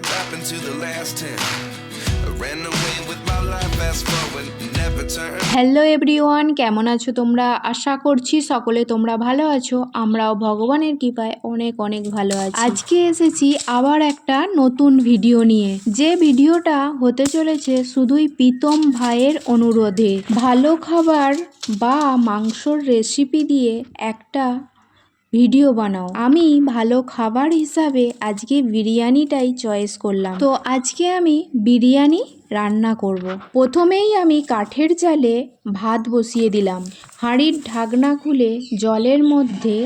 did happen to the last ten? Hello everyone কেমন আছো তোমরা? আশা করছি সকলে তোমরা ভালো আছো। আমরাও ভগবানের কৃপায় অনেক অনেক ভালো আছি। আজকে এসেছি আবার একটা নতুন ভিডিও নিয়ে। যে ভিডিওটা হতে চলেছে শুধুই প্রীতম ভাইয়ের অনুরোধে। ভালো খাবার বা মাংসর রেসিপি দিয়ে একটা ভিডিও বানাও। আমি ভালো খাবার হিসাবে আজকে বিরিয়ানিটাই চয়েস করলাম। তো আজকে আমি বিরিয়ানি রান্না করব। প্রথমেই আমি কাঠের জালে ভাত বসিয়ে দিলাম। হাঁড়ির ঢাকনা খুলে জলের মধ্যে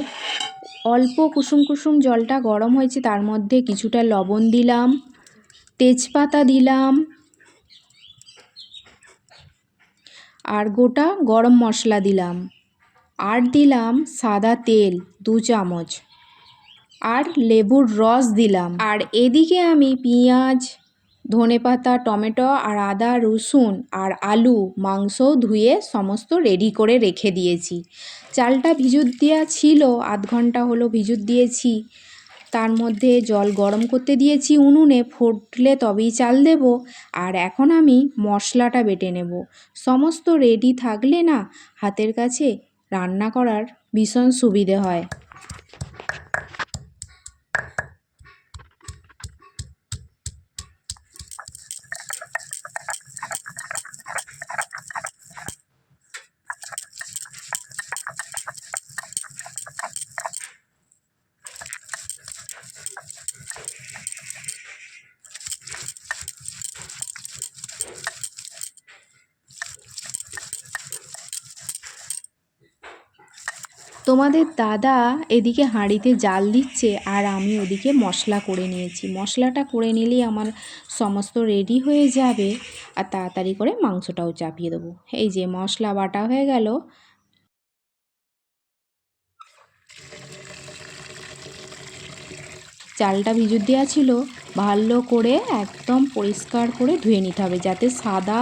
অল্প কুসুম কুসুম জলটা গরম হয়েছে তার মধ্যে কিছুটা লবণ দিলাম, তেজপাতা দিলাম আর গোটা গরম মশলা দিলাম। আর দিলাম সাদা তেল, দু চামচ। আর লেবুর রস দিলাম। আর এদিকে আমি পেঁয়াজ, ধনেপাতা, টমেটো আর আদা, রসুন আর আলু মাংসও ধুয়ে সমস্ত রেডি করে রেখে দিয়েছি। চালটা ভিজুত দেওয়া ছিল, আধ ঘণ্টা হলো ভিজুত দিয়েছি। তার মধ্যে জল গরম করতে দিয়েছি উনুনে, ফুটলে তবেই চাল দেব। আর এখন আমি মশলাটা বেটে নেব। সমস্ত রেডি থাকলে না, হাতের কাছে রান্না করার ভীষণ সুবিধে হয়। তোমাদের দাদা এদিকে হাঁড়িতে জাল দিচ্ছে আর আমি ওদিকে মশলা করে নিয়েছি। মশলাটা করে নিলেই আমার সমস্ত রেডি হয়ে যাবে আর তাড়াতাড়ি করে মাংসটাও চাপিয়ে দেবো। এই যে মশলা বাটা হয়ে গেল। চালটা ভিজুর দেওয়া ছিল। ভালো করে একদম পরিষ্কার করে ধুয়ে নিতে হবে যাতে সাদা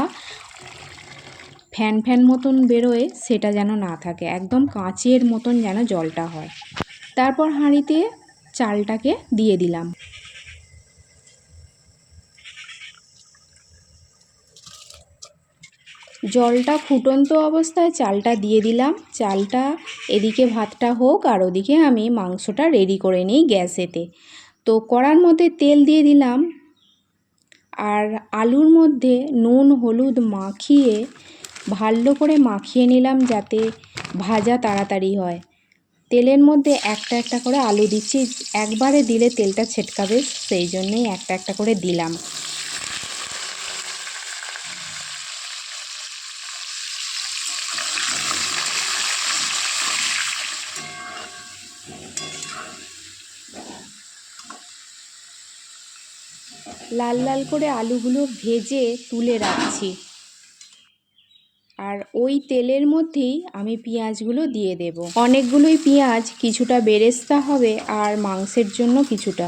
ফ্যান ফ্যান মতন বেরোয়, সেটা যেন না থাকে। একদম কাঁচের মতন যেন জলটা হয়। তারপর হাঁড়িতে চালটাকে দিয়ে দিলাম। জলটা ফুটন্ত অবস্থায় চালটা দিয়ে দিলাম। চালটা এদিকে ভাতটা হোক আর ওদিকে আমি মাংসটা রেডি করে নিই গ্যাসেতে। তো কড়ার মধ্যে তেল দিয়ে দিলাম। আর আলুর মধ্যে নুন, হলুদ মাখিয়ে ভালো করে মাখিয়ে নিলাম যাতে ভাজা তাড়াতাড়ি হয়। তেলের মধ্যে একটা একটা করে আলু দিচ্ছি। একবারে দিলে তেলটা ছেটকাবে, সেই জন্যেই একটা একটা করে দিলাম। লাল লাল করে আলুগুলো ভেজে তুলে রাখছি। ওই তেলের মধ্যেই আমি পেঁয়াজগুলো দিয়ে দেব। অনেকগুলোই পেঁয়াজ কিছুটা বেরেস্তা হবে আর মাংসের জন্য কিছুটা।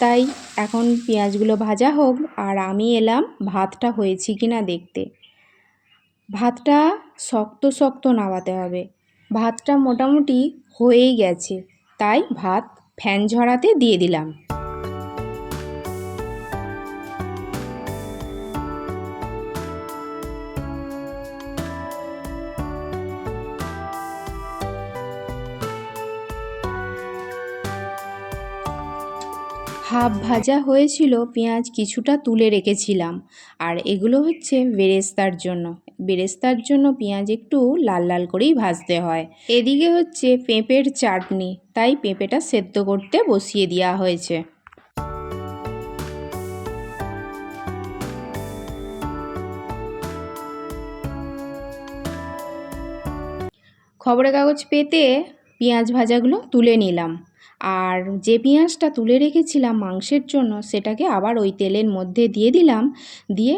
তাই এখন পেঁয়াজগুলো ভাজা হোক আর আমি এলাম ভাতটা হয়েছে কি না দেখতে। ভাতটা শক্ত শক্ত নামাতে হবে। ভাতটা মোটামুটি হয়েই গেছে। তাই ভাত ফ্যান ঝরাতে দিয়ে দিলাম। হাফ ভাজা হয়েছিল, পেঁয়াজ কিছুটা তুলে রেখেছিলাম। আর এগুলো হচ্ছে বেরেস্তার জন্য। বেরেস্তার জন্য পেঁয়াজ একটু লাল লাল করেই ভাজতে হয়। এদিকে হচ্ছে পেঁপের চাটনি, তাই পেঁপেটা সেদ্ধ করতে বসিয়ে দেওয়া হয়েছে। খবরের কাগজ পেতে পেঁয়াজ ভাজাগুলো তুলে নিলাম। আর যে পেঁয়াজটা তুলে রেখেছিলাম মাংসের জন্য, সেটাকে আবার ওই তেলের মধ্যে দিয়ে দিলাম। দিয়ে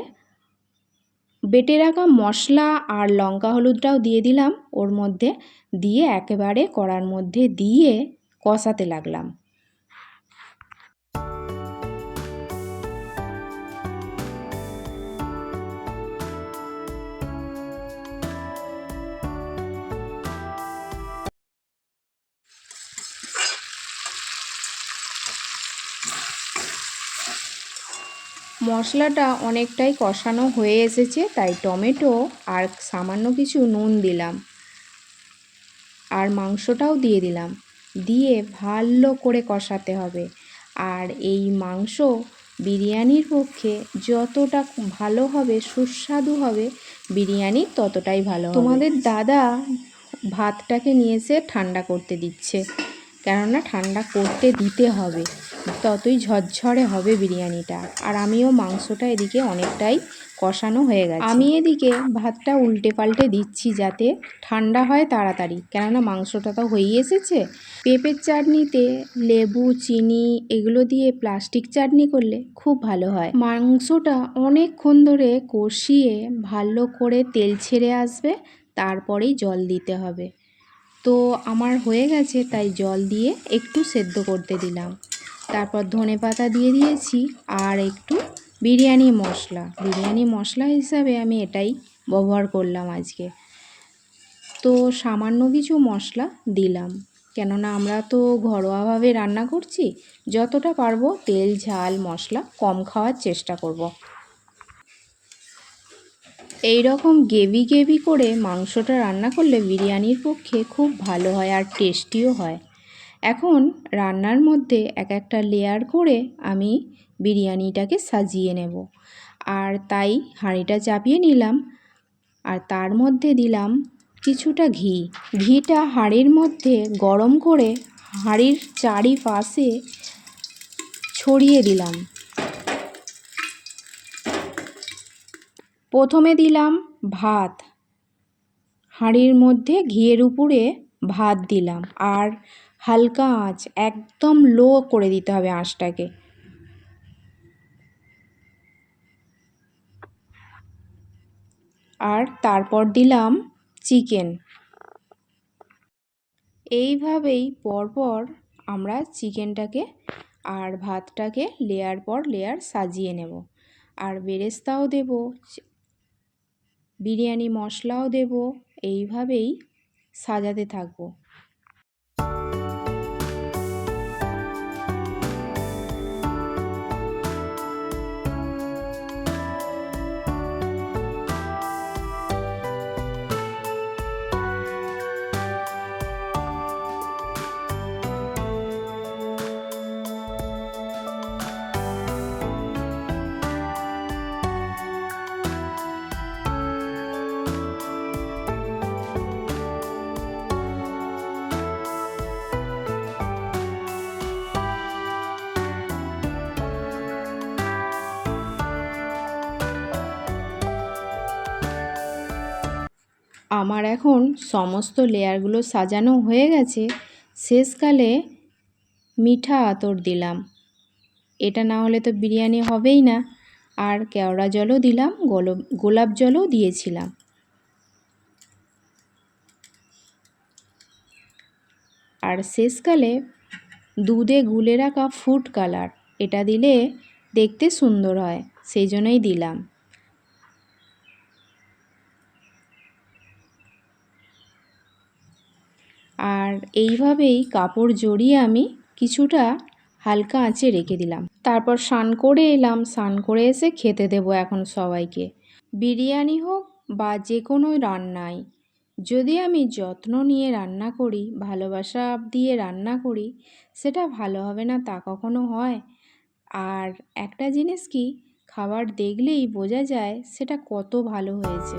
বেটে রাখা মশলা আর লঙ্কা হলুদটাও দিয়ে দিলাম। ওর মধ্যে দিয়ে একেবারে কড়ার মধ্যে দিয়ে কষাতে লাগলাম। মশলাটা অনেকটাই কষানো হয়ে এসেছে, তাই টমেটো আর সামান্য কিছু নুন দিলাম। আর মাংসটাও দিয়ে দিলাম। দিয়ে ভালো করে কষাতে হবে। আর এই মাংস বিরিয়ানির পক্ষে যতটা ভালো হবে, সুস্বাদু হবে, বিরিয়ানি ততটাই ভালো তোমাদের দাদা ভাতটাকে নিয়ে এসে ঠান্ডা করতে দিচ্ছে। কেননা ঠান্ডা করতে দিতে হবে। ততই ঝরঝরে হবে বিরিয়ানিটা। আর আমিও মাংসটা এদিকে অনেকটাই কষানো হয়ে গেছে। আমি এদিকে ভাতটা উল্টে পাল্টে দিচ্ছি যাতে ঠান্ডা হয় তাড়াতাড়ি। কেননা মাংসটা তো হয়েই এসেছে। পেঁপের চাটনিতে লেবু, চিনি এগুলো দিয়ে প্লাস্টিক চাটনি করলে খুব ভালো হয়। মাংসটা অনেকক্ষণ ধরে কষিয়ে ভালো করে তেল ছেড়ে আসবে, তারপরেই জল দিতে হবে। তো আমার হয়ে গেছে, তাই জল দিয়ে একটু সেদ্ধ করতে দিলাম। তারপর ধনে পাতা দিয়ে দিয়েছি আর একটু বিরিয়ানি মশলা। বিরিয়ানি মশলা হিসাবে আমি এটাই ব্যবহার করলাম আজকে। তো সামান্য কিছু মশলা দিলাম। কেননা আমরা তো ঘরোয়াভাবে রান্না করছি, যতটা পারব তেল, ঝাল, মশলা কম খাওয়ার চেষ্টা করব। এই রকম গেভি গেভি করে মাংসটা রান্না করলে বিরিয়ানির পক্ষে খুব ভালো হয় আর টেস্টিও হয়। এখন রান্নার মধ্যে এক একটা লেয়ার করে আমি বিরিয়ানিটাকে সাজিয়ে নেব। আর তাই হাঁড়িটা চাপিয়ে নিলাম। আর তার মধ্যে দিলাম কিছুটা ঘি। ঘিটা হাঁড়ির মধ্যে গরম করে হাঁড়ির চারিপাশে ছড়িয়ে দিলাম। প্রথমে দিলাম ভাত। হাঁড়ির মধ্যে ঘিয়ের উপরে ভাত দিলাম। আর হালকা আঁচ, একদম লো করে দিতে হবে আঁচটাকে। আর তারপর দিলাম চিকেন। এইভাবেই পরপর আমরা চিকেনটাকে আর ভাতটাকে লেয়ার পর লেয়ার সাজিয়ে নেব। আর বেরেস্তাও দেব বিরিয়ানি মশলাও দেব, এইভাবেই সাজাতে থাকব। আমার এখন সমস্ত লেয়ারগুলো সাজানো হয়ে গেছে, শেষকালে মিঠা আতর দিলাম। এটা না হলে তো বিরিয়ানি হবেই না। আর কেওড়া জলও দিলাম গোলাপ জলও দিয়েছিলাম। আর শেষকালে দুধে গুলে রাখা ফুড কালার, এটা দিলে দেখতে সুন্দর হয়, সেই জন্যই দিলাম আর এইভাবেই কাপড় জড়িয়ে আমি কিছুটা হালকা আঁচে রেখে দিলাম। তারপর স্নান করে এলাম। স্নান করে এসে খেতে দেবো এখন সবাইকে। বিরিয়ানি হোক বা যে কোনো রান্নাই। যদি আমি যত্ন নিয়ে রান্না করি, ভালোবাসা দিয়ে রান্না করি, সেটা ভালো হবে না তা কখনো হয়? আর একটা জিনিস কি, খাবার দেখলেই বোঝা যায় সেটা কত ভালো হয়েছে।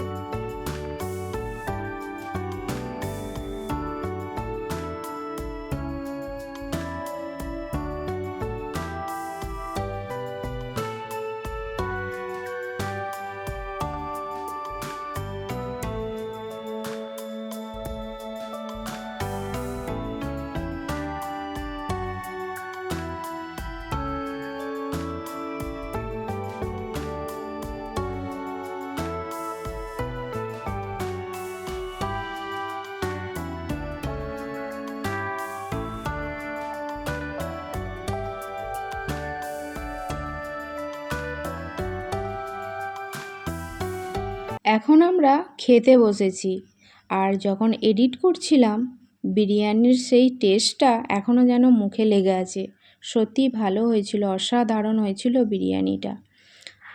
এখন আমরা খেতে বসেছি। আর যখন এডিট করছিলাম, বিরিয়ানির সেই টেস্টটা এখনও যেন মুখে লেগে আছে। সত্যি ভালো হয়েছিল, অসাধারণ হয়েছিল বিরিয়ানিটা।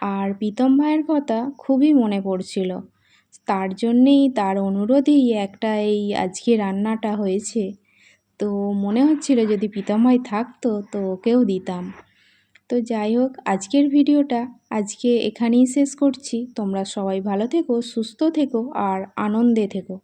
আর প্রীতম ভাইয়ের কথা খুবই মনে পড়ছিল। তার জন্যেই তার অনুরোধেই একটা এই আজকে রান্নাটা হয়েছে। তো মনে হচ্ছিল যদি প্রীতম ভাই থাকতো, তো ওকেও দিতাম। তো যাই হোক, আজকের ভিডিওটা আজকে এখানেই শেষ করছি। তোমরা সবাই ভালো থেকো সুস্থ থেকো আর আনন্দে থেকো।